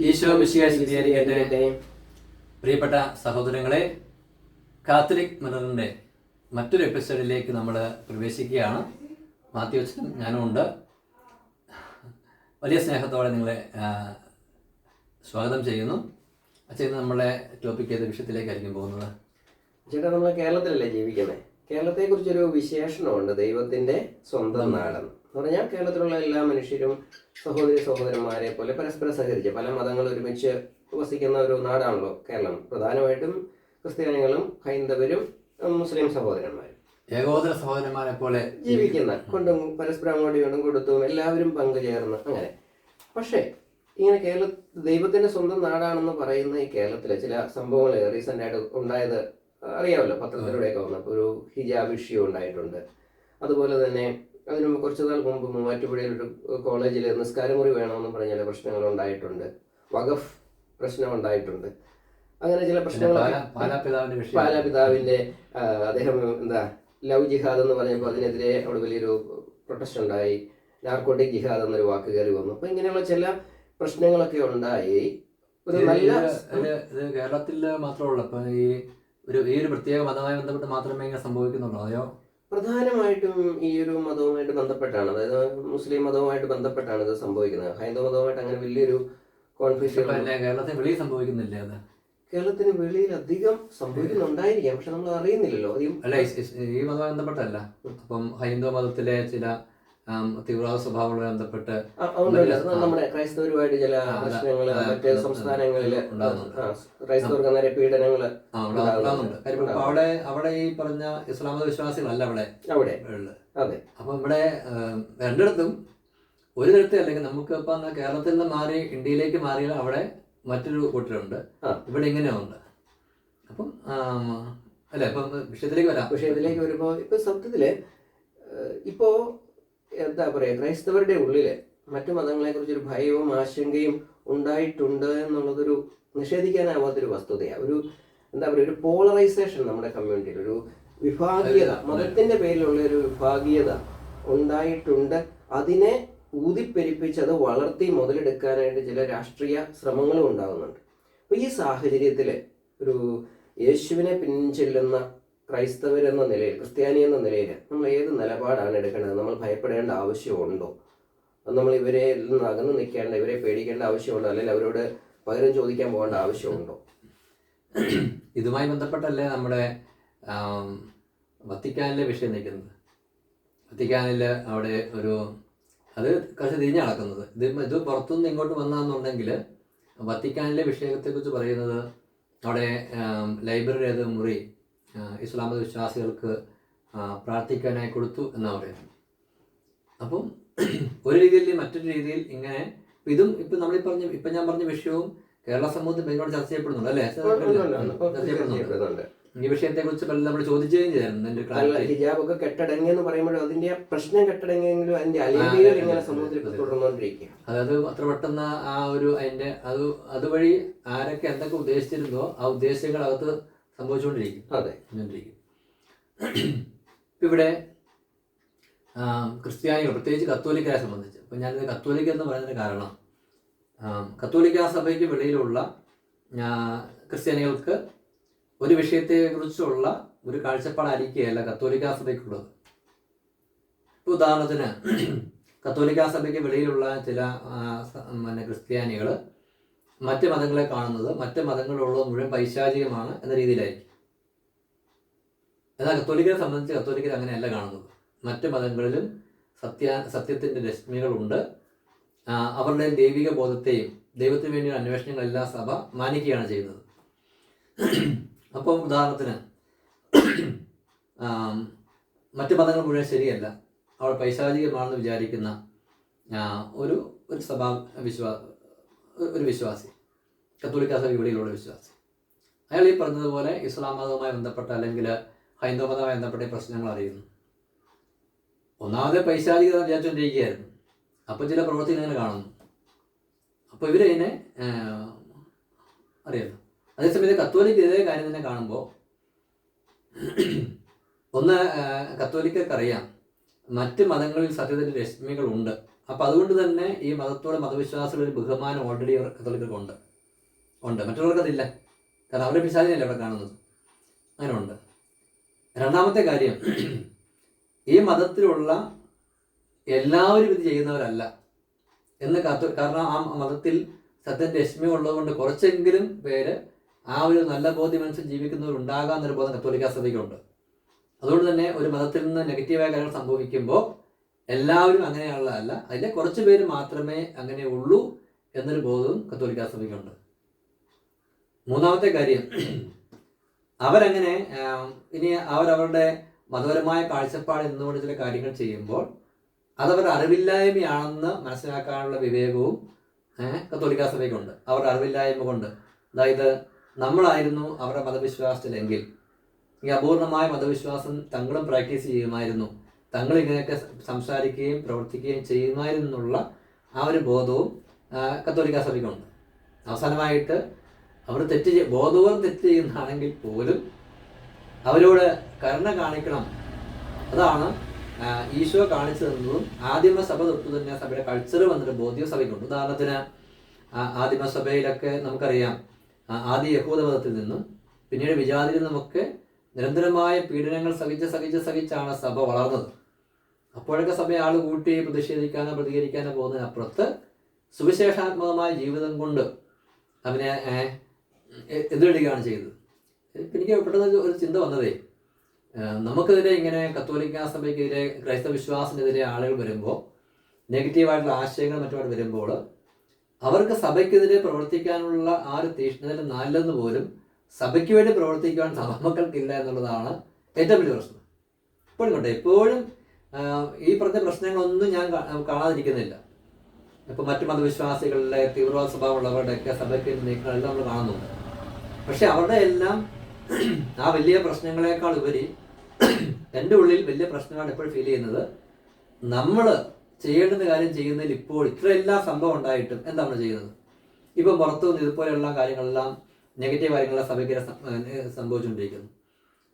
ഈശോ മിശിഹ സ്ഥിരീകരിക്കട്ടെ പ്രിയപ്പെട്ട സഹോദരങ്ങളെ കാത്തലിക് മിററിന്റെ മറ്റൊരു എപ്പിസോഡിലേക്ക് നമ്മൾ പ്രവേശിക്കുകയാണ്. മാത്യു അച്ഛൻ ഞാനും ഉണ്ട്. വലിയ സ്നേഹത്തോടെ നിങ്ങളെ സ്വാഗതം ചെയ്യുന്നു. അച്ഛൻ നമ്മളെ ടോപ്പിക് ചെയ്ത വിഷയത്തിലേക്കായിരിക്കും പോകുന്നത്? ചേട്ടാ നമ്മൾ കേരളത്തിലല്ലേ ജീവിക്കുന്നത് കേരളത്തെ കുറിച്ചൊരു വിശേഷണമുണ്ട്. ദൈവത്തിന്റെ സ്വന്തം നാടെന്ന്. എന്ന് പറഞ്ഞാൽ കേരളത്തിലുള്ള എല്ലാ മനുഷ്യരും സഹോദരി സഹോദരന്മാരെ പോലെ പരസ്പരം സഹകരിച്ച് പല മതങ്ങൾ ഒരുമിച്ച് വസിക്കുന്ന ഒരു നാടാണല്ലോ കേരളം. പ്രധാനമായിട്ടും ക്രിസ്ത്യാനികളും ഹൈന്ദവരും മുസ്ലിം സഹോദരന്മാരും. ഏകോദര സഹോദരന്മാരെ പോലെ ജീവിക്കുന്ന കൊണ്ടും പരസ്പരം അങ്ങോട്ടും ഇങ്ങോട്ടും കൊടുത്തും എല്ലാവരും പങ്കുചേർന്ന് അങ്ങനെ. പക്ഷേ ഇങ്ങനെ കേരള ദൈവത്തിന്റെ സ്വന്തം നാടാണെന്ന് പറയുന്ന ഈ കേരളത്തിലെ ചില സംഭവങ്ങൾ റീസെന്റ് ആയിട്ട് ഉണ്ടായത് അറിയാമല്ലോ? പത്രത്തിലൂടെയൊക്കെ വന്നപ്പോൾ ഒരു ഹിജാബ് ഇഷ്യൂ ഉണ്ടായിട്ടുണ്ട്. അതുപോലെ തന്നെ അതിന് കുറച്ചു നാൾ മുമ്പ് മൂവാറ്റുപുഴയിൽ ഒരു കോളേജിൽ നിസ്കാരമുറി വേണമെന്ന് പറഞ്ഞ ചില പ്രശ്നങ്ങൾ ഉണ്ടായിട്ടുണ്ട് വഖഫ് പ്രശ്നം ഉണ്ടായിട്ടുണ്ട് അങ്ങനെ ചില പ്രശ്നങ്ങൾ പാലാ പാലാപിതാവിന്റെ അദ്ദേഹം എന്താ ലവ് ജിഹാദ് എന്ന് പറഞ്ഞപ്പോൾ അതിനെതിരെ അവിടെ വലിയൊരു പ്രൊട്ടസ്റ്റ് ഉണ്ടായി. നാർക്കോട്ടിക് ജിഹാദ് എന്നൊരു വാക്ക് കയറി വന്നു. അപ്പൊ ഇങ്ങനെയുള്ള ചില പ്രശ്നങ്ങളൊക്കെ ഉണ്ടായി. ഒരു നല്ല ഇത് മാത്രമേ കേരളത്തിൽ മാത്രമുള്ള ഇപ്പൊ ഈ ഒരു ഈ ഒരു പ്രത്യേക മതമായി ബന്ധപ്പെട്ട് മാത്രമേ ഇങ്ങനെ സംഭവിക്കുന്നുള്ളൂ. അതെയോ? പ്രധാനമായിട്ടും ഈ ഒരു മതവുമായിട്ട് ബന്ധപ്പെട്ടാണ്. അതായത് മുസ്ലിം മതവുമായിട്ട് ബന്ധപ്പെട്ടാണ് ഇത് സംഭവിക്കുന്നത്. ഹൈന്ദവ മതവുമായിട്ട് അങ്ങനെ വലിയൊരു കോൺഫ്ലിക്റ്റ് കേരളത്തിൽ വെളിയിൽ സംഭവിക്കുന്നില്ലേ അത്. കേരളത്തിന് വെളിയിൽ അധികം സംഭവിക്കുന്നുണ്ടായിരിക്കാം. പക്ഷെ നമ്മൾ അറിയുന്നില്ലല്ലോ. അധികം അല്ല ഈ- മതവുമായി ബന്ധപ്പെട്ടല്ല അപ്പം ഹൈന്ദവ മതത്തിലെ ചില തീവ്രവാദ സ്വഭാവങ്ങളുമായി ബന്ധപ്പെട്ട്. നമ്മുടെ ക്രൈസ്തവരുമായിട്ട് ചില. പ്രശ്നങ്ങൾ. മറ്റ് ഉം, സംസ്ഥാനങ്ങളിൽ ക്രൈസ്തവർക്ക് നേരെ പീഡനങ്ങൾ അവിടെ അവിടെ ഈ പറഞ്ഞ ഇസ്ലാമത വിശ്വാസികളല്ല അവിടെ. അവിടെ. അതെ. അപ്പം ഇവിടെ രണ്ടിടത്തും ഒരു തരത്തിൽ അല്ലെങ്കിൽ നമുക്ക് ഇപ്പൊ കേരളത്തിൽ നിന്ന് മാറി ഇന്ത്യയിലേക്ക് മാറിയാൽ അവിടെ മറ്റൊരു കൂട്ടരുണ്ട്. ഇവിടെ ഇങ്ങനെയുണ്ട്. അപ്പം അല്ലെ ഇപ്പം വിഷയത്തിലേക്ക് വരാം. വിഷയത്തിലേക്ക് ഇതിലേക്ക് വരുമ്പോ ഇപ്പൊ സത്യത്തിൽ ഇപ്പോ എന്താ പറയാ ക്രൈസ്തവരുടെ ഉള്ളിൽ മറ്റു മതങ്ങളെ കുറിച്ചൊരു ഭയവും ആശങ്കയും ഉണ്ടായിട്ടുണ്ട് എന്നുള്ളതൊരു നിഷേധിക്കാനാവാത്തൊരു വസ്തുതയാണ് ഒരു എന്താ പറയുക ഒരു പോളറൈസേഷൻ നമ്മുടെ കമ്മ്യൂണിറ്റിയിൽ ഒരു വിഭാഗീയത മതത്തിന്റെ പേരിലുള്ള ഒരു വിഭാഗീയത ഉണ്ടായിട്ടുണ്ട്. അതിനെ ഊതിപ്പെരിപ്പിച്ച് അത് വളർത്തി മുതലെടുക്കാനായിട്ട് ചില രാഷ്ട്രീയ ശ്രമങ്ങളും ഉണ്ടാകുന്നുണ്ട്. അപ്പൊ ഈ സാഹചര്യത്തിൽ ഒരു യേശുവിനെ പിൻചെല്ലുന്ന ക്രൈസ്തവരെന്ന നിലയിൽ ക്രിസ്ത്യാനി എന്ന നിലയിൽ നമ്മൾ ഏത് നിലപാടാണ് എടുക്കേണ്ടത്? നമ്മൾ ഭയപ്പെടേണ്ട ആവശ്യമുണ്ടോ? നമ്മൾ ഇവരെ നിന്ന് അകന്ന് നിൽക്കേണ്ട ഇവരെ പേടിക്കേണ്ട ആവശ്യമുണ്ടോ? അല്ലെങ്കിൽ അവരോട് പകരം ചോദിക്കാൻ പോകേണ്ട ആവശ്യമുണ്ടോ? ഇതുമായി ബന്ധപ്പെട്ടല്ലേ നമ്മുടെ വത്തിക്കാനിലെ വിഷയം നിൽക്കുന്നത്? വത്തിക്കാനിൽ അവിടെ ഒരു അത് കുറച്ച് തിരിഞ്ഞു നടക്കുന്നത്. ഇത് ഇത് പുറത്തുനിന്ന് ഇങ്ങോട്ട് വന്നാന്നുണ്ടെങ്കിൽ വത്തിക്കാനിലെ വിഷയത്തെക്കുറിച്ച് പറയുന്നത് അവിടെ ലൈബ്രറി അത് മുറി ആ, ഇസ്ലാം മത വിശ്വാസികൾക്ക് പ്രാർത്ഥിക്കാനായി കൊടുത്തു എന്നാണ് പറയുന്നത്. അപ്പം ഒരു രീതിയിൽ മറ്റൊരു രീതിയിൽ ഇങ്ങനെ ഇതും ഇപ്പം നമ്മൾ പറഞ്ഞ ഇപ്പം ഞാൻ പറഞ്ഞ വിഷയവും കേരള സമൂഹത്തിൽ ഇതിനോട് ചർച്ച ചെയ്യപ്പെടുന്നുണ്ട് അല്ലേ? ചർച്ച ചെയ്യപ്പെടുന്നുണ്ട്. ഈ വിഷയത്തെ കുറിച്ച് പലരും നമ്മൾ ചോദിക്കുകയും ക്ലാരിറ്റി. ഹിജാബ് ഒക്കെ കെട്ടടങ്ങി എന്ന് പറയുമ്പോൾ അതിന്റെ പ്രശ്നം കെട്ടടങ്ങിയെങ്കിലും അതിന്റെ അലിവികൾ ഇങ്ങനെ സമൂഹത്തിൽ ഇപ്പൊ തുടർന്നുകൊണ്ടിരിക്കുക അതായത് അത്ര പെട്ടെന്ന് ആ ഒരു അതിന്റെ അത് അതുവഴി ആരൊക്കെ എന്തൊക്കെ ഉദ്ദേശിച്ചിരുന്നോ ആ ഉദ്ദേശങ്ങൾ അകത്ത് സംഭവിച്ചുകൊണ്ടിരിക്കും. അതെ കൊണ്ടിരിക്കും ഇപ്പം ഇവിടെ ക്രിസ്ത്യാനികൾ പ്രത്യേകിച്ച് കത്തോലിക്കരെ സംബന്ധിച്ച് അപ്പം ഞാനിത് കത്തോലിക്ക എന്ന് പറയുന്നതിന് കാരണം കത്തോലിക്ക സഭയ്ക്ക് വെളിയിലുള്ള ക്രിസ്ത്യാനികൾക്ക് ഒരു വിഷയത്തെക്കുറിച്ചുള്ള ഒരു കാഴ്ചപ്പാടായിരിക്കുകയല്ല കത്തോലിക്ക സഭയ്ക്കുള്ളത്. ഇപ്പോൾ ഉദാഹരണത്തിന് കത്തോലിക്ക സഭയ്ക്ക് വെളിയിലുള്ള ചില പിന്നെ ക്രിസ്ത്യാനികൾ മറ്റ് മതങ്ങളെ കാണുന്നത് മറ്റ് മതങ്ങളുള്ള മുഴുവൻ പൈശാചികമാണ് എന്ന രീതിയിലായിരിക്കും. എന്നാൽ കത്തോലിക്കരെ സംബന്ധിച്ച് കത്തോലിക്കർ അങ്ങനെയല്ല കാണുന്നത്. മറ്റ് മതങ്ങളിലും സത്യ സത്യത്തിന്റെ രശ്മികളുണ്ട്. അവരുടെ ദൈവിക ബോധത്തെയും ദൈവത്തിന് വേണ്ടിയുള്ള അന്വേഷണങ്ങളെല്ലാം സഭ മാനിക്കുകയാണ് ചെയ്യുന്നത്. അപ്പോൾ ഉദാഹരണത്തിന് മറ്റ് മതങ്ങൾ മുഴുവൻ ശരിയല്ല. അവർ പൈശാചികമാണെന്ന് വിചാരിക്കുന്ന ഒരു ഒരു സഭാ വിശ്വാ ഒരു വിശ്വാസി. കത്തോലിക്ക സഭ വിശ്വാസി. അയാൾ ഈ പറഞ്ഞതുപോലെ ഇസ്ലാം മതവുമായി ബന്ധപ്പെട്ട അല്ലെങ്കിൽ ഹൈന്ദവ മതവുമായി ബന്ധപ്പെട്ട പ്രശ്നങ്ങൾ അറിയുന്നു. ഒന്നാമത് പൈശാലികത വിചാരിച്ചുകൊണ്ടിരിക്കുകയായിരുന്നു. അപ്പോൾ ചില പ്രവർത്തികൾ ഇങ്ങനെ കാണുന്നു. അപ്പോൾ ഇവരതിനെ അറിയാലോ. അതേസമയത്ത് കത്തോലിക്ക ഇതേ കാര്യം തന്നെ കാണുമ്പോൾ ഒന്ന് കത്തോലിക്കർക്കറിയാം മറ്റ് മതങ്ങളിൽ സത്യത്തിന്റെ രശ്മികളുണ്ട്. അപ്പം അതുകൊണ്ട് തന്നെ ഈ മതത്തോട് മതവിശ്വാസത്തിൽ ഒരു ബഹുമാനം ഓൾറെഡി കത്തോലിക്കർക്കുണ്ട് ഉണ്ട്. മറ്റുള്ളവർക്ക് അതില്ല. കാരണം അവരെ പിശാചിനല്ലേ അവിടെ കാണുന്നത്. അങ്ങനെ ഉണ്ട് രണ്ടാമത്തെ കാര്യം ഈ മതത്തിലുള്ള എല്ലാവരും ഇത് ചെയ്യുന്നവരല്ല എന്ന് കത്ത് കാരണം ആ മതത്തിൽ സത്യന്റെ രശ്മി ഉള്ളതുകൊണ്ട് കുറച്ചെങ്കിലും പേര് ആ ഒരു നല്ല ബോധ്യം അനുസരിച്ച് ജീവിക്കുന്നവരുണ്ടാകാമെന്നൊരു ബോധം കത്തോലിക്ക സഭയ്ക്കുണ്ട്. അതുകൊണ്ട് തന്നെ ഒരു മതത്തിൽ നിന്ന് നെഗറ്റീവായ കാര്യങ്ങൾ സംഭവിക്കുമ്പോൾ എല്ലാവരും അങ്ങനെയുള്ളതല്ല. അതിലെ കുറച്ച് പേര് മാത്രമേ അങ്ങനെ ഉള്ളൂ എന്നൊരു ബോധവും കത്തോലിക്ക സഭയ്ക്കുണ്ട്. മൂന്നാമത്തെ കാര്യം. അവരങ്ങനെ ഇനി അവരവരുടെ മതപരമായ കാഴ്ചപ്പാട് എന്നുകൊണ്ട് ചില കാര്യങ്ങൾ ചെയ്യുമ്പോൾ അതവർ അറിവില്ലായ്മയാണെന്ന് മനസ്സിലാക്കാനുള്ള വിവേകവും കത്തോലിക്ക സഭയ്ക്കുണ്ട്. അവരുടെ അറിവില്ലായ്മ കൊണ്ട്. അതായത് നമ്മളായിരുന്നു അവരുടെ മതവിശ്വാസത്തിലെങ്കിൽ. ഈ അപൂർണമായ മതവിശ്വാസം തങ്ങളും പ്രാക്ടീസ് ചെയ്യുമായിരുന്നു. തങ്ങൾ ഇങ്ങനെയൊക്കെ സംസാരിക്കുകയും പ്രവർത്തിക്കുകയും ചെയ്യുന്നതിനുള്ള ആ ഒരു ബോധവും കത്തോലിക്ക സഭയ്ക്കുണ്ട്. അവസാനമായിട്ട് അവർ തെറ്റ് ബോധവും തെറ്റ് ചെയ്യുന്നതാണെങ്കിൽ പോലും അവരോട് കരുണ കാണിക്കണം. അതാണ് ഈശോ കാണിച്ചു തന്നതും ആദിമ സഭ തൊട്ട് തന്നെ സഭയുടെ കൾച്ചർ വന്നിട്ട് ബോധ്യ സഭയ്ക്കുണ്ട്. ഉദാഹരണത്തിന് ആദിമസഭയിലൊക്കെ ആദിമ സഭയിലൊക്കെ നമുക്കറിയാം ആദ്യ യഹൂദ മതത്തിൽ നിന്നും പിന്നീട് വിജാതിയിൽ നമുക്ക് നിരന്തരമായ പീഡനങ്ങൾ സഹിച്ച് സഹിച്ച് സഹിച്ചാണ് സഭ വളർന്നത്. അപ്പോഴൊക്കെ സഭ ആൾ കൂട്ടി പ്രതിഷേധിക്കാനോ പ്രതികരിക്കാനോ പോകുന്നതിനപ്പുറത്ത് സുവിശേഷാത്മകമായ ജീവിതം കൊണ്ട് അവനെ എതിരിടുകയാണ് ചെയ്തത്. എനിക്ക് പെട്ടെന്ന് ഒരു ചിന്ത വന്നതേ നമുക്കെതിരെ ഇങ്ങനെ കത്തോലിക്ക സഭയ്ക്കെതിരെ ക്രൈസ്തവ വിശ്വാസത്തിനെതിരെ ആളുകൾ വരുമ്പോൾ നെഗറ്റീവായിട്ടുള്ള ആശയങ്ങൾ മറ്റുമായിട്ട് വരുമ്പോൾ അവർക്ക് സഭയ്ക്കെതിരെ പ്രവർത്തിക്കാനുള്ള ആ ഒരു തീഷ്ണതയിൽ നല്ലതെന്ന് പോലും സഭയ്ക്ക് വേണ്ടി പ്രവർത്തിക്കാൻ സഭാമക്കൾക്കില്ല എന്നുള്ളതാണ് ഏറ്റവും വലിയ പ്രശ്നം. ഇപ്പോഴും കണ്ടോ? എപ്പോഴും ഈ പറഞ്ഞ പ്രശ്നങ്ങളൊന്നും ഞാൻ കാണാതിരിക്കുന്നില്ല. ഇപ്പൊ മറ്റു മതവിശ്വാസികളിലെ തീവ്രവാദ സ്വഭാവമുള്ളവരുടെയൊക്കെ സഭയ്ക്ക് നീക്കങ്ങളെല്ലാം നമ്മൾ കാണുന്നുണ്ട് പക്ഷെ അവരുടെ എല്ലാം ആ വലിയ പ്രശ്നങ്ങളെക്കാൾ ഉപരി എന്റെ ഉള്ളിൽ വലിയ പ്രശ്നമാണ് എപ്പോഴും ഫീൽ ചെയ്യുന്നത്. നമ്മൾ ചെയ്യേണ്ടുന്ന കാര്യം ചെയ്യുന്നതിൽ ഇപ്പോൾ ഇത്രയെല്ലാം സംഭവം ഉണ്ടായിട്ടും എന്താ നമ്മൾ ചെയ്യുന്നത്? ഇപ്പം പുറത്തു നിന്ന് ഇതുപോലെയുള്ള കാര്യങ്ങളെല്ലാം നെഗറ്റീവ് കാര്യങ്ങളെല്ലാം സഭയ്ക്ക് സംഭവിച്ചുകൊണ്ടിരിക്കുന്നു.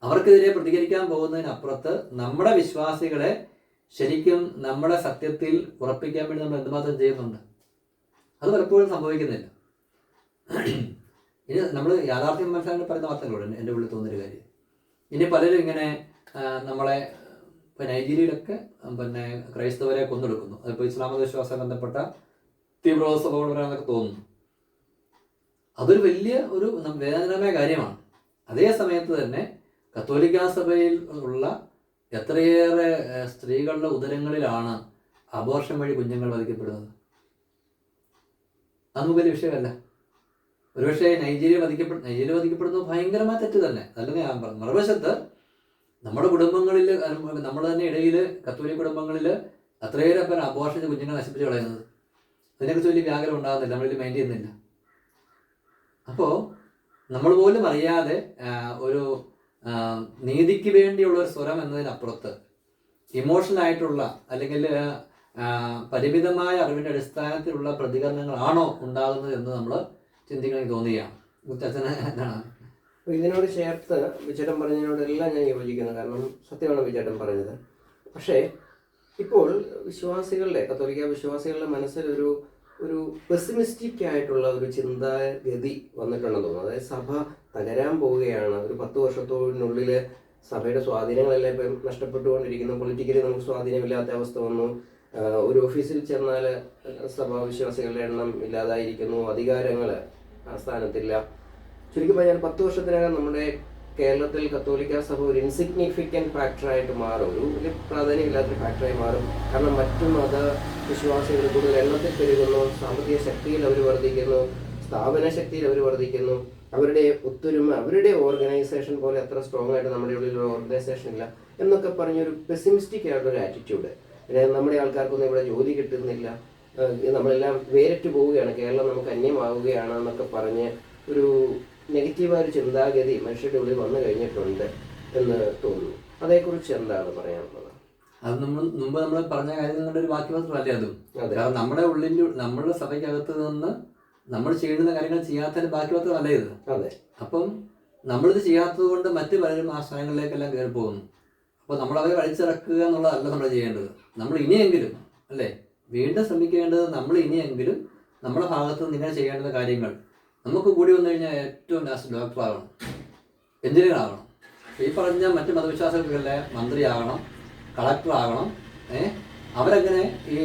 അവർക്കെതിരെ പ്രതികരിക്കാൻ പോകുന്നതിനപ്പുറത്ത് നമ്മുടെ വിശ്വാസികളെ ശരിക്കും നമ്മുടെ സത്യത്തിൽ ഉറപ്പിക്കാൻ വേണ്ടി നമ്മൾ എന്തുമാത്രം ചെയ്യുന്നുണ്ട്? അത് പലപ്പോഴും സംഭവിക്കുന്നില്ല. ഇനി നമ്മൾ യാഥാർത്ഥ്യം മനസ്സിലാക്കി പറയുന്ന വാർത്തകളുണ്ട് എന്റെ ഉള്ളിൽ തോന്നുന്നൊരു കാര്യം. ഇനി പലരും ഇങ്ങനെ നമ്മളെ ഇപ്പം നൈജീരിയയിലൊക്കെ പിന്നെ ക്രൈസ്തവരെ കൊന്നെടുക്കുന്നു. അതിപ്പോൾ ഇസ്ലാമത വിശ്വാസം ബന്ധപ്പെട്ട തീവ്രവാദ സ്വഭാവമുള്ളവരാണെന്നൊക്കെ തോന്നുന്നു. അതൊരു വലിയ ഒരു വേദനമായ കാര്യമാണ്. അതേ സമയത്ത് തന്നെ കത്തോലിക്ക സഭയിൽ ഉള്ള എത്രയേറെ സ്ത്രീകളുടെ ഉദരങ്ങളിലാണ് അബോർഷൻ വഴി കുഞ്ഞുങ്ങൾ വധിക്കപ്പെടുന്നത്? അത് വലിയ വിഷയമല്ല. ഒരുപക്ഷെ നൈജീരിയ വധിക്കപ്പെടു നൈജീരിയ വധിക്കപ്പെടുന്നത് ഭയങ്കരമായ തെറ്റ് തന്നെ. അല്ലെങ്കിൽ മറുവശത്ത് നമ്മുടെ കുടുംബങ്ങളിൽ നമ്മൾ തന്നെ ഇടയിൽ കത്തോലിക് കുടുംബങ്ങളിൽ അത്രയേറെ പേർ അബോർഷൻ കുഞ്ഞുങ്ങൾ നശിപ്പിച്ച് കളയുന്നത്. അതിനെക്കുറിച്ച് വലിയ വ്യാകരം ഉണ്ടാകുന്നില്ല. നമ്മളിൽ മൈൻഡ് ചെയ്യുന്നില്ല. അപ്പോൾ നമ്മൾ പോലും അറിയാതെ ഒരു നീതിക്ക് വേണ്ടിയുള്ള ഒരു സ്വരം എന്നതിനപ്പുറത്ത് ഇമോഷണൽ ആയിട്ടുള്ള അല്ലെങ്കിൽ പരിമിതമായ അറിവിന്റെ അടിസ്ഥാനത്തിലുള്ള പ്രതികരണങ്ങളാണോ ഉണ്ടാകുന്നത് എന്ന് നമ്മൾ ചിന്തിക്കണമെങ്കിൽ തോന്നുകയാണ്. മുത്തച്ഛന് എന്താണ്? ഇതിനോട് ചേർത്ത് വിചേട്ടൻ പറഞ്ഞതിനോടെല്ലാം ഞാൻ യോജിക്കുന്നു. കാരണം സത്യമാണ് വിചേട്ടൻ പറഞ്ഞത്. പക്ഷേ ഇപ്പോൾ വിശ്വാസികളുടെ കത്തോലിക്ക വിശ്വാസികളുടെ മനസ്സിൽ ഒരു ഒരു പെസിമിസ്റ്റിക് ആയിട്ടുള്ള ഒരു ചിന്താഗതി വന്നിട്ടുണ്ടെന്ന് തോന്നുന്നു. അതായത് സഭ തകരാൻ പോവുകയാണ്. ഒരു പത്ത് വർഷത്തോടിനുള്ളിൽ സഭയുടെ സ്വാധീനങ്ങളെല്ലാം ഇപ്പം നഷ്ടപ്പെട്ടുകൊണ്ടിരിക്കുന്നു. പൊളിറ്റിക്കലി നമുക്ക് സ്വാധീനമില്ലാത്ത അവസ്ഥ വന്നു. ഒരു ഓഫീസിൽ ചെന്നാൽ സഭാവിശ്വാസികളുടെ എണ്ണം ഇല്ലാതായിരിക്കുന്നു. അധികാരങ്ങൾ സ്ഥാനത്തില്ല. ചുരുക്കി പറഞ്ഞാൽ പത്ത് വർഷത്തിനകം നമ്മുടെ കേരളത്തിൽ കത്തോലിക്ക സഭ ഒരു ഇൻസിഗ്നിഫിക്കന്റ് ഫാക്ടറായിട്ട് മാറും. ഒരു വലിയ പ്രാധാന്യമില്ലാത്തൊരു ഫാക്ടറായി മാറും. കാരണം മറ്റു മത വിശ്വാസികൾ കൂടുതൽ എണ്ണത്തിൽ പെരുകുന്നു. സാമ്പത്തിക ശക്തിയിൽ അവർ വർദ്ധിക്കുന്നു. സ്ഥാപന ശക്തിയിൽ അവർ വർദ്ധിക്കുന്നു. അവരുടെ ഒത്തൊരുമ അവരുടെ ഓർഗനൈസേഷൻ പോലെ അത്ര സ്ട്രോങ് ആയിട്ട് നമ്മുടെ ഉള്ളിൽ ഒരു ഓർഗനൈസേഷൻ ഇല്ല എന്നൊക്കെ പറഞ്ഞൊരു പെസിമിസ്റ്റിക് ആയിട്ടുള്ള ഒരു ആറ്റിറ്റ്യൂഡ് നമ്മുടെ ആൾക്കാർക്കൊന്നും ഇവിടെ ജോലി കിട്ടുന്നില്ല. നമ്മളെല്ലാം വേറിട്ട് പോവുകയാണ്. കേരളം നമുക്ക് അന്യമാവുകയാണ് എന്നൊക്കെ പറഞ്ഞ് ഒരു നെഗറ്റീവായ ഒരു ചിന്താഗതി മനുഷ്യരുടെ ഉള്ളിൽ വന്നു കഴിഞ്ഞിട്ടുണ്ട് എന്ന് തോന്നുന്നു. അതേക്കുറിച്ച് എന്താണ് പറയാനുള്ളത്? അത് നമ്മൾ മുമ്പ് നമ്മൾ പറഞ്ഞ കാര്യങ്ങളുടെ ഒരു ബാക്കി മാത്രമല്ല അതും? കാരണം നമ്മുടെ ഉള്ളിന്റെ നമ്മുടെ സഭയ്ക്കകത്ത് നിന്ന് നമ്മൾ ചെയ്യുന്ന കാര്യങ്ങൾ ചെയ്യാത്തതിന് ബാക്കി മാത്രമല്ല ഇത് അതെ. അപ്പം നമ്മളിത് ചെയ്യാത്തത് കൊണ്ട് മറ്റു പലരും ആ സ്ഥലങ്ങളിലേക്കെല്ലാം കയറി പോകുന്നു അപ്പോൾ നമ്മളവരെ അവരെ വലിച്ചിറക്കുക എന്നുള്ളതല്ല നമ്മൾ ചെയ്യേണ്ടത്. നമ്മൾ ഇനിയെങ്കിലും അല്ലേ? വീണ്ടും ശ്രമിക്കേണ്ടത് നമ്മൾ ഇനിയെങ്കിലും നമ്മുടെ ഭാഗത്ത് നിന്ന് ഇങ്ങനെ ചെയ്യേണ്ടുന്ന കാര്യങ്ങൾ നമുക്ക് കൂടി വന്നു കഴിഞ്ഞാൽ ഏറ്റവും ലാസ്റ്റ് ഡോക്ടർ ആകണം എഞ്ചിനീയർ ആകണം ഈ പറഞ്ഞ മറ്റ് മതവിശ്വാസങ്ങളിലെ മന്ത്രിയാകണം കളക്ടർ ആകണം ഏഹ് അവരങ്ങനെ ഈ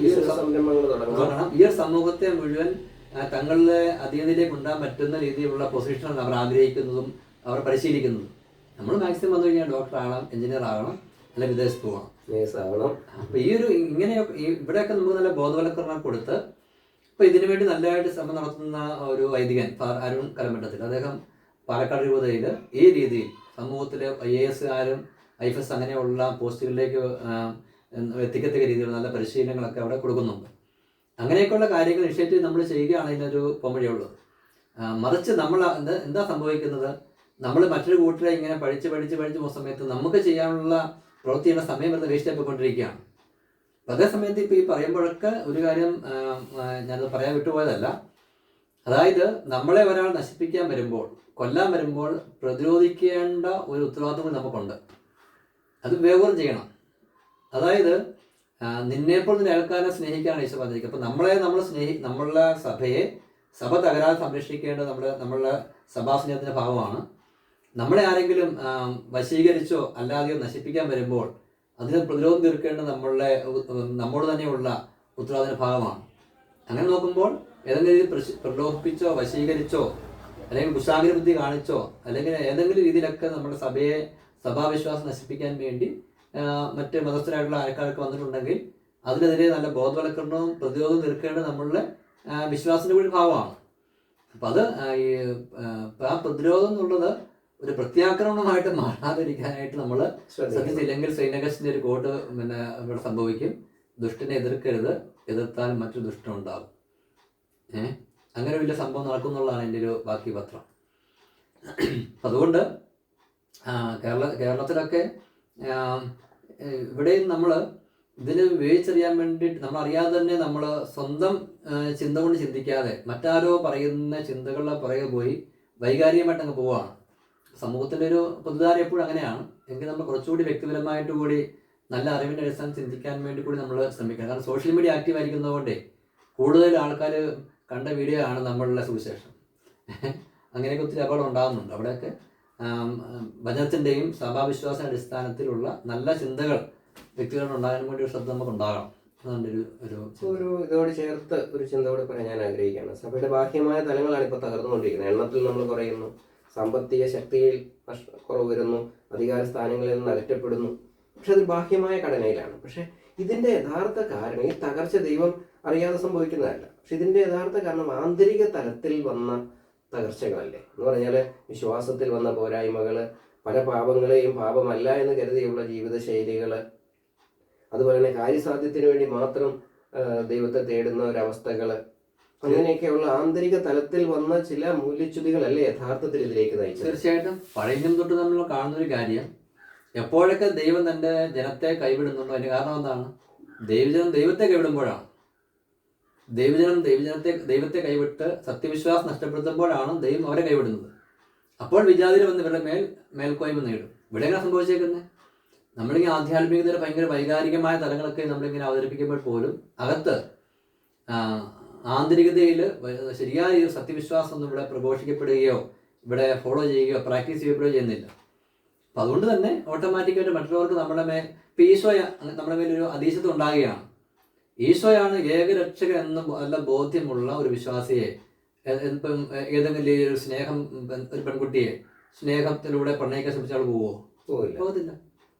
ഈ സംരംഭങ്ങൾ തുടങ്ങണം. ഈ ഒരു സമൂഹത്തെ മുഴുവൻ തങ്ങളുടെ അധീനതയിലേക്ക് ഉണ്ടാകാൻ പറ്റുന്ന രീതിയിലുള്ള പൊസിഷനാണ് അവർ ആഗ്രഹിക്കുന്നതും അവർ പരിശീലിക്കുന്നതും. നമ്മൾ മാക്സിമം വന്നു കഴിഞ്ഞാൽ ഡോക്ടർ ആകണം എഞ്ചിനീയർ ആകണം അല്ലെങ്കിൽ വിദേശത്ത് പോകണം. ആകണം. ആവണം അപ്പൊ ഈ ഒരു ഇങ്ങനെയൊക്കെ ഇവിടെയൊക്കെ നമുക്ക് നല്ല ബോധവൽക്കരണം കൊടുത്ത് ഇപ്പൊ ഇതിനു വേണ്ടി നല്ലതായിട്ട് ശ്രമം നടത്തുന്ന ഒരു വൈദികൻ അരുൺ കലമറ്റത്തിൽ അദ്ദേഹം പാലക്കാട് രൂപതയിൽ ഈ രീതിയിൽ സമൂഹത്തിലെ ഐ എ എസുകാരും ഐ എഫ് എസ് അങ്ങനെയുള്ള പോസ്റ്റുകളിലേക്ക് എത്തിക്കത്തക്ക രീതിയിലുള്ള നല്ല പരിശീലനങ്ങളൊക്കെ അവിടെ കൊടുക്കുന്നുണ്ട്. അങ്ങനെയൊക്കെയുള്ള കാര്യങ്ങൾ ഇനിഷ്യേറ്റീവ് നമ്മൾ ചെയ്യുകയാണ് അതിനൊരു പൊമ്പഴിയുള്ളത് ആ, മറിച്ച് നമ്മൾ എന്താ എന്താ സംഭവിക്കുന്നത്? നമ്മൾ മറ്റൊരു കൂട്ടരെ ഇങ്ങനെ പഠിച്ച് പഠിച്ച് പഠിച്ച് പോകുന്ന സമയത്ത് നമുക്ക് ചെയ്യാനുള്ള പ്രവൃത്തിയുടെ സമയം വരുന്ന വേസ്റ്റ് ആയിക്കൊണ്ടിരിക്കുകയാണ് അപ്പൊ അതേ സമയത്ത് ഇപ്പൊ ഈ പറയുമ്പോഴൊക്കെ ഒരു കാര്യം ഞാനത് പറയാൻ വിട്ടുപോയതല്ല. അതായത് നമ്മളെ ഒരാൾ നശിപ്പിക്കാൻ വരുമ്പോൾ കൊല്ലാൻ വരുമ്പോൾ പ്രതിരോധിക്കേണ്ട ഒരു ഉത്തരവാദിത്വം നമുക്കുണ്ട്. അത് വേഗം ചെയ്യണം. അതായത് നിന്നെപ്പോൾ നിന്റെ അയൽക്കാരെ സ്നേഹിക്കാനാണ് ഈശോ പറഞ്ഞിരിക്കുന്നത്. അപ്പൊ നമ്മളെ നമ്മൾ സ്നേഹി നമ്മളുടെ സഭയെ സഭ തകരാതെ സംരക്ഷിക്കേണ്ടത് നമ്മുടെ നമ്മളുടെ സഭാസ്നേഹത്തിന്റെ ഭാഗമാണ്. നമ്മളെ ആരെങ്കിലും വശീകരിച്ചോ അല്ലാതെയോ നശിപ്പിക്കാൻ വരുമ്പോൾ അതിന് പ്രതിരോധം തീർക്കേണ്ടത് നമ്മളുടെ നമ്മോട് തന്നെയുള്ള ഉത്തരവാദിത്ത ഭാഗമാണ്. അങ്ങനെ നോക്കുമ്പോൾ ഏതെങ്കിലും രീതിയിൽ പ്രലോഭിപ്പിച്ചോ വശീകരിച്ചോ അല്ലെങ്കിൽ കുശാഗ്ര ബുദ്ധി കാണിച്ചോ അല്ലെങ്കിൽ ഏതെങ്കിലും രീതിയിലൊക്കെ നമ്മുടെ സഭയെ സഭാവിശ്വാസം നശിപ്പിക്കാൻ വേണ്ടി മറ്റ് മതസ്ഥരായിട്ടുള്ള ആൾക്കാരൊക്കെ വന്നിട്ടുണ്ടെങ്കിൽ അതിനെതിരെ നല്ല ബോധവൽക്കരണവും പ്രതിരോധവും തീർക്കേണ്ടത് നമ്മളുടെ വിശ്വാസത്തിന്റെ വിശ്വാസത്തിന്റെ കൂടി ഭാഗമാണ്. അപ്പം അത് ഈ ആ, പ്രതിരോധം എന്നുള്ളത് ഒരു പ്രത്യാക്രമണമായിട്ട് മാറാതിരിക്കാനായിട്ട് നമ്മൾ ശ്രദ്ധിച്ചില്ലെങ്കിൽ സൈനകസിന്റെ ഒരു കോട്ട് പിന്നെ ഇവിടെ സംഭവിക്കും. ദുഷ്ടനെ എതിർക്കരുത് എതിർത്താൽ മറ്റൊരു ദുഷ്ടം ഉണ്ടാകും. ഏഹ് അങ്ങനെ വലിയ സംഭവം നടക്കും എന്നുള്ളതാണ് എന്റെ ഒരു ബാക്കി പത്രം. അതുകൊണ്ട് കേരള കേരളത്തിലൊക്കെ ഇവിടെയും നമ്മൾ ഇതിന് വേവിച്ചറിയാൻ വേണ്ടിയിട്ട് നമ്മൾ അറിയാതെ തന്നെ നമ്മൾ സ്വന്തം ചിന്ത കൊണ്ട് ചിന്തിക്കാതെ മറ്റാരോ പറയുന്ന ചിന്തകളുടെ പുറകെ പോയി വൈകാരികമായിട്ട് അങ്ങ് പോവുകയാണ് സമൂഹത്തിന്റെ ഒരു പൊതുധാര എപ്പോഴും അങ്ങനെയാണ്. എങ്കിൽ നമ്മൾ കുറച്ചുകൂടി വ്യക്തിപരമായിട്ട് കൂടി നല്ല അറിവിന്റെ അടിസ്ഥാനം ചിന്തിക്കാൻ വേണ്ടി കൂടി നമ്മൾ ശ്രമിക്കണം. കാരണം സോഷ്യൽ മീഡിയ ആക്റ്റീവ് ആയിരിക്കുന്നതുകൊണ്ട് കൂടുതൽ ആൾക്കാർ കണ്ട വീഡിയോ ആണ് നമ്മളുടെ സുവിശേഷം. അങ്ങനെയൊക്കെ ഒത്തിരി അപകടം ഉണ്ടാകുന്നുണ്ട് അവിടെയൊക്കെ വചനത്തിന്റെയും സഭാവിശ്വാസ അടിസ്ഥാനത്തിലുള്ള നല്ല ചിന്തകൾ വ്യക്തികളിൽ ഉണ്ടാകാൻ വേണ്ടി ഒരു ശ്രദ്ധ നമുക്ക് ഉണ്ടാകണം ഒരു ഇതോട് ചേർത്ത് ഒരു ചിന്ത കൂടെ പറയാൻ ഞാൻ ആഗ്രഹിക്കുകയാണ്. സഭയുടെ ബാഹ്യമായ തലങ്ങളാണ് ഇപ്പോൾ തകർന്നുകൊണ്ടിരിക്കുന്നത്. എണ്ണത്തിൽ നമ്മൾ കുറയുന്നു സാമ്പത്തിക ശക്തിയിൽ കുറവ് വരുന്നു അധികാര സ്ഥാനങ്ങളിൽ നിന്ന് അകറ്റപ്പെടുന്നു. പക്ഷെ അത് ബാഹ്യമായ ഘടനയിലാണ്. പക്ഷെ ഇതിന്റെ യഥാർത്ഥ കാരണം ഈ തകർച്ച ദൈവം അറിയാതെ സംഭവിക്കുന്നതല്ല. പക്ഷെ ഇതിന്റെ യഥാർത്ഥ കാരണം ആന്തരിക തലത്തിൽ വന്ന തകർച്ചകളല്ലേ? എന്ന് പറഞ്ഞാൽ വിശ്വാസത്തിൽ വന്ന പോരായ്മകൾ പല പാപങ്ങളെയും പാപമല്ല എന്ന് കരുതിയുള്ള ജീവിതശൈലികൾ അതുപോലെ തന്നെ കാര്യസാധ്യത്തിന് വേണ്ടി മാത്രം ദൈവത്തെ തേടുന്ന ഒരവസ്ഥകൾ അങ്ങനെയൊക്കെയുള്ള ആന്തരിക തലത്തിൽ വന്ന ചില മൂല്യച്യുതികളല്ലേ യഥാർത്ഥത്തിൽ ഇതിലേക്ക് നയിച്ചത്? തീർച്ചയായിട്ടും. പഴയം തൊട്ട് നമ്മൾ കാണുന്ന ഒരു കാര്യം എപ്പോഴൊക്കെ ദൈവം തന്റെ ജനത്തെ കൈവിടുന്നുണ്ടോ? അതിന്റെ കാരണം എന്താണ്? ദൈവജനം ദൈവത്തെ കൈവിടുമ്പോഴാണ്. ദൈവജനം ദൈവജനത്തെ ദൈവത്തെ കൈവിട്ട് സത്യവിശ്വാസം നഷ്ടപ്പെടുത്തുമ്പോഴാണ് ദൈവം അവരെ കൈവിടുന്നത്. അപ്പോൾ വിജാതിയിൽ വന്ന് ഇവരുടെ മേൽ മേൽക്കോയ്മ നേടും. ഇവിടെ എങ്ങനെ സംഭവിച്ചേക്കുന്നത് നമ്മളിങ്ങനെ ആധ്യാത്മികതയുടെ ഭയങ്കര വൈകാരികമായ തലങ്ങളൊക്കെ നമ്മളിങ്ങനെ അവതരിപ്പിക്കുമ്പോൾ പോലും അകത്ത് ആന്തരികതയിൽ ശരിയായ ഒരു സത്യവിശ്വാസം ഒന്നും ഇവിടെ പ്രഘോഷിക്കപ്പെടുകയോ ഇവിടെ ഫോളോ ചെയ്യുകയോ പ്രാക്ടീസ് ചെയ്യപ്പെടുകയോ ചെയ്യുന്നില്ല. അപ്പം അതുകൊണ്ട് തന്നെ ഓട്ടോമാറ്റിക്കായിട്ട് മറ്റുള്ളവർക്ക് നമ്മുടെ മേൽ ഇപ്പം ഈശോയ നമ്മുടെ മേലൊരു അതീശത്വം ഉണ്ടാകുകയാണ്. ഈശോയാണ് ഏകരക്ഷകൻ എന്ന നല്ല ബോധ്യമുള്ള ഒരു വിശ്വാസിയെ. ഇപ്പം ഏതെങ്കിലും ഒരു സ്നേഹം ഒരു പെൺകുട്ടിയെ സ്നേഹത്തിലൂടെ പ്രണയിക്കാൻ ശ്രമിച്ചാൽ പോവോ? പോകത്തില്ല.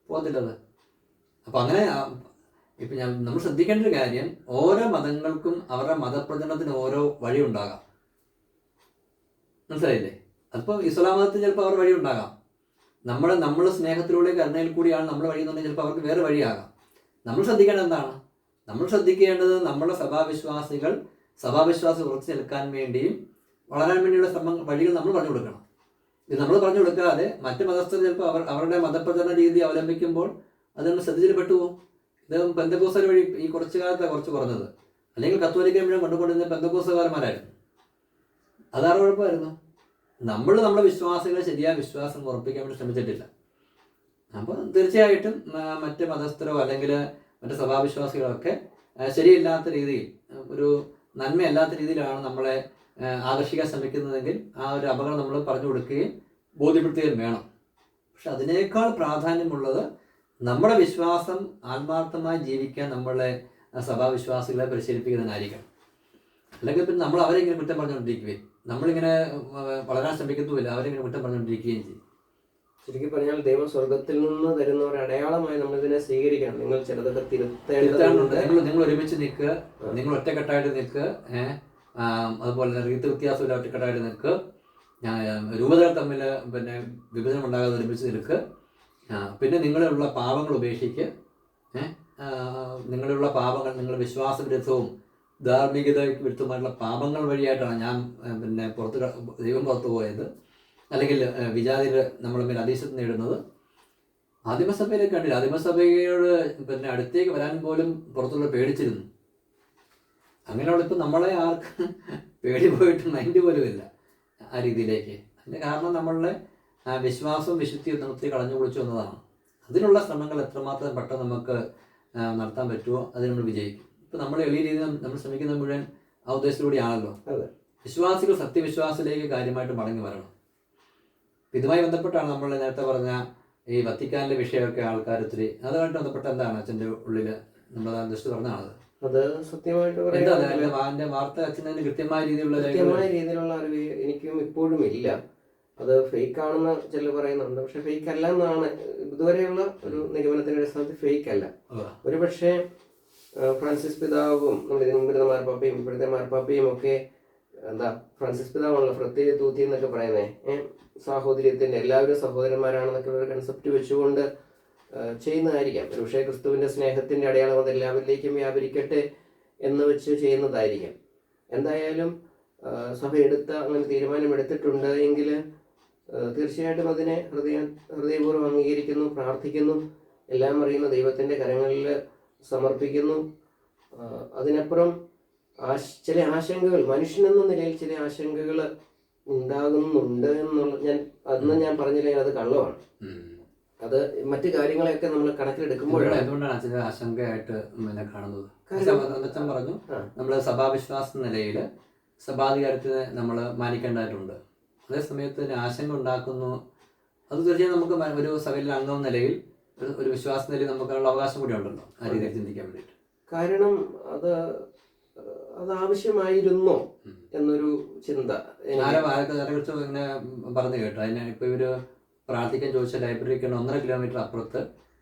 പോകത്തില്ല അത്. അപ്പൊ അങ്ങനെ ഇപ്പൊ ഞാൻ നമ്മൾ ശ്രദ്ധിക്കേണ്ട ഒരു കാര്യം ഓരോ മതങ്ങൾക്കും അവരുടെ മതപ്രചരണത്തിന് ഓരോ വഴി ഉണ്ടാകാം. മനസ്സിലായില്ലേ? അതിപ്പോ ഇസ്ലാം മതത്തിന് ചിലപ്പോൾ അവർ വഴി ഉണ്ടാകാം. നമ്മുടെ നമ്മൾ സ്നേഹത്തിലൂടെ കരുണയിൽ കൂടിയാണ് നമ്മൾ വഴി എന്ന് പറഞ്ഞാൽ ചിലപ്പോൾ അവർക്ക് വേറെ വഴിയാകാം. നമ്മൾ ശ്രദ്ധിക്കേണ്ടത് എന്താണ്? നമ്മൾ ശ്രദ്ധിക്കേണ്ടത് നമ്മുടെ സഭാവിശ്വാസികൾ സഭാവിശ്വാസം ഉറച്ചു നിൽക്കാൻ വേണ്ടിയും വളരാൻ വേണ്ടിയുള്ള ശ്രമം വഴികൾ നമ്മൾ പറഞ്ഞു കൊടുക്കണം. ഇത് നമ്മൾ പറഞ്ഞു കൊടുക്കാതെ മറ്റ് മതസ്ഥർ ചിലപ്പോൾ അവർ അവരുടെ മതപ്രചരണ രീതി അവലംബിക്കുമ്പോൾ അത് നമ്മൾ ശ്രദ്ധിച്ചിട്ട് പെട്ടുപോകും ഇത് പെന്തകോസർ വഴി ഈ കുറച്ചു കാലത്തെ കുറച്ച് കുറഞ്ഞത്. അല്ലെങ്കിൽ കത്തോലിക്കാൻ മുഴുവൻ കൊണ്ടുകൊണ്ടിരുന്ന പെന്തക്കോസുകാരന്മാരായിരുന്നു അതാണ് കുഴപ്പമായിരുന്നു? നമ്മൾ നമ്മുടെ വിശ്വാസികളെ ശരിയായ വിശ്വാസം ഉറപ്പിക്കാൻ വേണ്ടി ശ്രമിച്ചിട്ടില്ല. അപ്പോൾ തീർച്ചയായിട്ടും മറ്റ് മതസ്ഥരോ അല്ലെങ്കിൽ മറ്റ് സഭാവിശ്വാസികളൊക്കെ ശരിയല്ലാത്ത രീതിയിൽ ഒരു നന്മയല്ലാത്ത രീതിയിലാണ് നമ്മളെ ആകർഷിക്കാൻ ശ്രമിക്കുന്നതെങ്കിൽ ആ ഒരു അപകടം നമ്മൾ പറഞ്ഞു കൊടുക്കുകയും ബോധ്യപ്പെടുത്തുകയും വേണം. പക്ഷെ അതിനേക്കാൾ പ്രാധാന്യമുള്ളത് നമ്മുടെ വിശ്വാസം ആത്മാർത്ഥമായി ജീവിക്കാൻ നമ്മളെ സഭാവിശ്വാസികളെ പരിശീലിപ്പിക്കുന്നതിനായിരിക്കണം. അല്ലെങ്കിൽ പിന്നെ നമ്മൾ അവരെ കുറ്റം പറഞ്ഞുകൊണ്ടിരിക്കുകയും നമ്മളിങ്ങനെ വളരാൻ ശ്രമിക്കുന്നുമില്ല അവരിങ്ങനെ കുറ്റം പറഞ്ഞുകൊണ്ടിരിക്കുകയും ചെയ്യും. ശരിക്കും പറഞ്ഞാൽ ദൈവം സ്വർഗത്തിൽ നിന്ന് തരുന്ന ഒരു അടയാളമായി നമ്മൾ ഇതിനെ സ്വീകരിക്കണം. നിങ്ങൾ ചിലതൊക്കെ തിരുത്തേണ്ടതുണ്ട്. നിങ്ങൾ നിങ്ങൾ ഒരുമിച്ച് നിൽക്കുക നിങ്ങൾ ഒറ്റക്കെട്ടായിട്ട് നിൽക്കുക അതുപോലെ തന്നെ റീത്ത് വ്യത്യാസമില്ല ഒറ്റക്കെട്ടായിട്ട് നിൽക്കുക രൂപതകൾ തമ്മിൽ പിന്നെ വിഭജനം ഉണ്ടാകാതെ ഒരുമിച്ച് നിൽക്കുക പിന്നെ നിങ്ങളിലുള്ള പാപങ്ങൾ ഉപേക്ഷിക്കുക നിങ്ങളിലുള്ള പാപങ്ങൾ നിങ്ങളുടെ വിശ്വാസവിരുദ്ധവും ധാർമ്മികത വിരുദ്ധമായിട്ടുള്ള പാപങ്ങൾ വഴിയായിട്ടാണ് ഞാൻ പിന്നെ പുറത്ത് ദൈവം പുറത്തു പോയത്. അല്ലെങ്കിൽ വിജാതിര് നമ്മൾ മേൽ അധീശത്ത് നേടുന്നത് ആദിമസഭയിലെ കണ്ടില്ല. ആദിമസഭയോട് പിന്നെ അടുത്തേക്ക് വരാൻ പോലും പുറത്തുള്ള പേടിച്ചിരുന്നു. അങ്ങനെയുള്ള ഇപ്പം നമ്മളെ ആർക്ക് പേടി പോയിട്ട് മൈൻഡ് പോലും ഇല്ല ആ രീതിയിലേക്ക്. അതിന്റെ കാരണം നമ്മളുടെ വിശ്വാസം വിശുദ്ധി നിർത്തി കളഞ്ഞു കുളിച്ചു എന്നതാണ്. അതിനുള്ള ശ്രമങ്ങൾ എത്രമാത്രം പെട്ടെന്ന് നമുക്ക് നടത്താൻ പറ്റുമോ അത് നമ്മൾ വിജയിക്കും. ഇപ്പം നമ്മൾ എളിയ രീതിയിൽ നമ്മൾ ശ്രമിക്കുന്ന മുഴുവൻ ആ ഉദ്ദേശത്തിലൂടെയാണല്ലോ. അതെ. വിശ്വാസികൾ സത്യവിശ്വാസത്തിലേക്ക് കാര്യമായിട്ട് മടങ്ങി വരണം. ഇതുമായി ബന്ധപ്പെട്ടാണ് നമ്മൾ നേരത്തെ പറഞ്ഞ ഈ വത്തിക്കാനിലെ വിഷയമൊക്കെ ആൾക്കാർ ഒത്തിരി അതുമായിട്ട് ബന്ധപ്പെട്ട എന്താണ് അച്ഛന്റെ ഉള്ളിൽ നമ്മൾ ദൃഷ്ടി പറഞ്ഞാണത് അത് സത്യമായിട്ട് പറയാൻ വാർത്ത അച്ഛനതിന് കൃത്യമായ രീതിയിലുള്ള കൃത്യമായ രീതിയിലുള്ള അറിവ് എനിക്കും ഇപ്പോഴും ഇല്ല. അത് ഫേക്ക് ആണെന്ന് ചിലർ പറയുന്നുണ്ട്. പക്ഷെ ഫേക്ക് അല്ല എന്നാണ് ഇതുവരെയുള്ള ഒരു നിഗമനത്തിന്റെ അടിസ്ഥാനത്തിൽ ഫേക്ക് അല്ല. ഒരു പക്ഷേ ഫ്രാൻസിസ് പിതാവും നമ്മുടെ ഇതിന് മുമ്പിരുന്ന മാർപ്പാപ്പയും ഇപ്പോഴത്തെ മാർപ്പാപ്പയും ഒക്കെ എന്താ ഫ്രാൻസിസ് പിതാവാണല്ലോ പ്രത്യേക തൂത്തി എന്നൊക്കെ പറയുന്നേ. ഏഹ് സാഹോദര്യത്തിന്റെ എല്ലാവരും സഹോദരന്മാരാണെന്നൊക്കെ ഒരു കൺസെപ്റ്റ് വെച്ചുകൊണ്ട് ചെയ്യുന്നതായിരിക്കാം. ഒരു പക്ഷേ ക്രിസ്തുവിന്റെ സ്നേഹത്തിന്റെ അടയാളം അത് എല്ലാവരിലേക്കും വ്യാപരിക്കട്ടെ എന്ന് വെച്ച് ചെയ്യുന്നതായിരിക്കാം. എന്തായാലും സഭ എടുത്ത അങ്ങനെ തീരുമാനം എടുത്തിട്ടുണ്ട് എങ്കിൽ തീർച്ചയായിട്ടും അതിനെ ഹൃദയ ഹൃദയപൂർവം അംഗീകരിക്കുന്നു പ്രാർത്ഥിക്കുന്നു എല്ലാം അറിയുന്ന ദൈവത്തിന്റെ കരങ്ങളിൽ സമർപ്പിക്കുന്നു. അതിനപ്പുറം ആശ- ചില ആശങ്കകൾ മനുഷ്യനെന്ന നിലയിൽ ചില ആശങ്കകൾ ഉണ്ടാകുന്നുണ്ട് എന്നുള്ള ഞാൻ അന്ന് ഞാൻ പറഞ്ഞില്ലെങ്കിൽ അത് കള്ളമാണ്. അത് മറ്റു കാര്യങ്ങളെയൊക്കെ നമ്മൾ കണക്കിലെടുക്കുമ്പോഴാണ് എന്തുകൊണ്ടാണ് അച്ഛന്റെ ആശങ്കയായിട്ട് പിന്നെ കാണുന്നത്. അച്ഛൻ പറഞ്ഞു നമ്മൾ സഭാവിശ്വാസ നിലയിൽ സഭാധികാരത്തിനെ നമ്മൾ മാനിക്കേണ്ടതായിട്ടുണ്ട്. അതേ സമയത്ത് ആശങ്ക ഉണ്ടാക്കുന്നു. അത് തീർച്ചയായും നമുക്ക് ഒരു സഭയിലെ അംഗം നിലയിൽ ഒരു- ഒരു വിശ്വാസ നിലയിൽ നമുക്കുള്ള അവകാശം കൂടി ഉണ്ടല്ലോ. ആ രീതിയിൽ ചിന്തിക്കാൻ വേണ്ടിയിട്ട്. കാരണം അത് അത് ആവശ്യമായിരുന്നോ. എന്നൊരു ചിന്ത. ആരെക്കുറിച്ച് ഇങ്ങനെ പറഞ്ഞു കേട്ടോ. അതിന് ഇപ്പൊ ഇവർ പ്രാർത്ഥിക്കാൻ ചോദിച്ച ലൈബ്രറിക്ക് ഒന്നര കിലോമീറ്റർ അപ്പുറത്ത്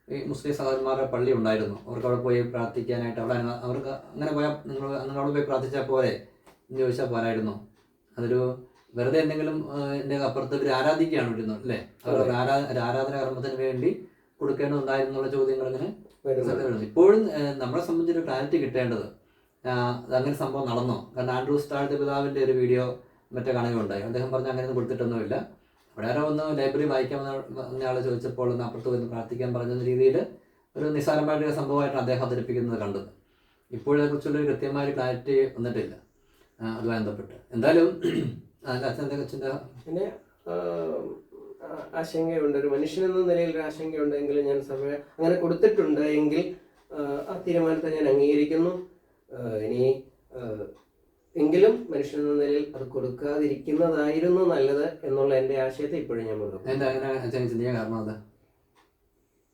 ഈ മുസ്ലിം സഹോദരന്മാരുടെ പള്ളി ഉണ്ടായിരുന്നു. അവർക്ക് അവിടെ പോയി പ്രാർത്ഥിക്കാനായിട്ട് അവിടെ അവർക്ക് അങ്ങനെ പോയാൽ നിങ്ങൾ അങ്ങനെ അവിടെ പോയി പ്രാർത്ഥിച്ചാൽ പോരെ എന്ന് ചോദിച്ചാൽ പോരായിരുന്നു. അതൊരു വെറുതെ എന്തെങ്കിലും എന്റെ എന്റെ അപ്പുറത്ത് ഒരു ആരാധിക്കുകയാണ് വരുന്നത് അല്ലേ? അവർ ആരാധന കർമ്മത്തിന് വേണ്ടി കൊടുക്കേണ്ടതുണ്ടായിരുന്നുള്ള ചോദ്യങ്ങൾ ഇങ്ങനെ ഇപ്പോഴും നമ്മളെ സംബന്ധിച്ചൊരു ക്ലാരിറ്റി കിട്ടേണ്ടത് ആഹ്, അതങ്ങനെ സംഭവം നടന്നോ? കാരണം ആൻഡ്രൂസ് താഴത്തെ പിതാവിന്റെ ഒരു വീഡിയോ മറ്റേ കാണുകയുണ്ടായി. അദ്ദേഹം പറഞ്ഞ് അങ്ങനെ ഒന്നും കൊടുത്തിട്ടൊന്നുമില്ല. അവിടെ ആരോ ഒന്ന് ലൈബ്രറി വായിക്കാൻ വന്ന ആൾ ചോദിച്ചപ്പോൾ ഒന്ന് അപ്പുറത്ത് വന്ന് പ്രാർത്ഥിക്കാൻ പറഞ്ഞ രീതിയിൽ ഒരു നിസ്സാരമായിട്ട് സംഭവമായിട്ടാണ് അദ്ദേഹം അവതരിപ്പിക്കുന്നത് കണ്ടത്. ഇപ്പോഴതിനെക്കുറിച്ചുള്ള ഒരു കൃത്യമായ ക്ലാരിറ്റി വന്നിട്ടില്ല. അതുമായി ബന്ധപ്പെട്ട്. എന്തായാലും അതിന്റെ അച്ഛന്റെ? പിന്നെ ആശങ്കയുണ്ട്. ഒരു മനുഷ്യൻ എന്ന നിലയിൽ ഒരു ആശങ്കയുണ്ടെങ്കിൽ ഞാൻ സഭ അങ്ങനെ കൊടുത്തിട്ടുണ്ട് എങ്കിൽ ആ, തീരുമാനത്തെ ഞാൻ അംഗീകരിക്കുന്നു. ഇനി എങ്കിലും മനുഷ്യൻ എന്ന നിലയിൽ അത് കൊടുക്കാതിരിക്കുന്നതായിരുന്നു നല്ലത് എന്നുള്ള എന്റെ ആശയത്തെ ഇപ്പോഴും ഞാൻ മുറുകെ എന്താ അങ്ങനെ ചിന്തിക്കാൻ കാരണം അത്?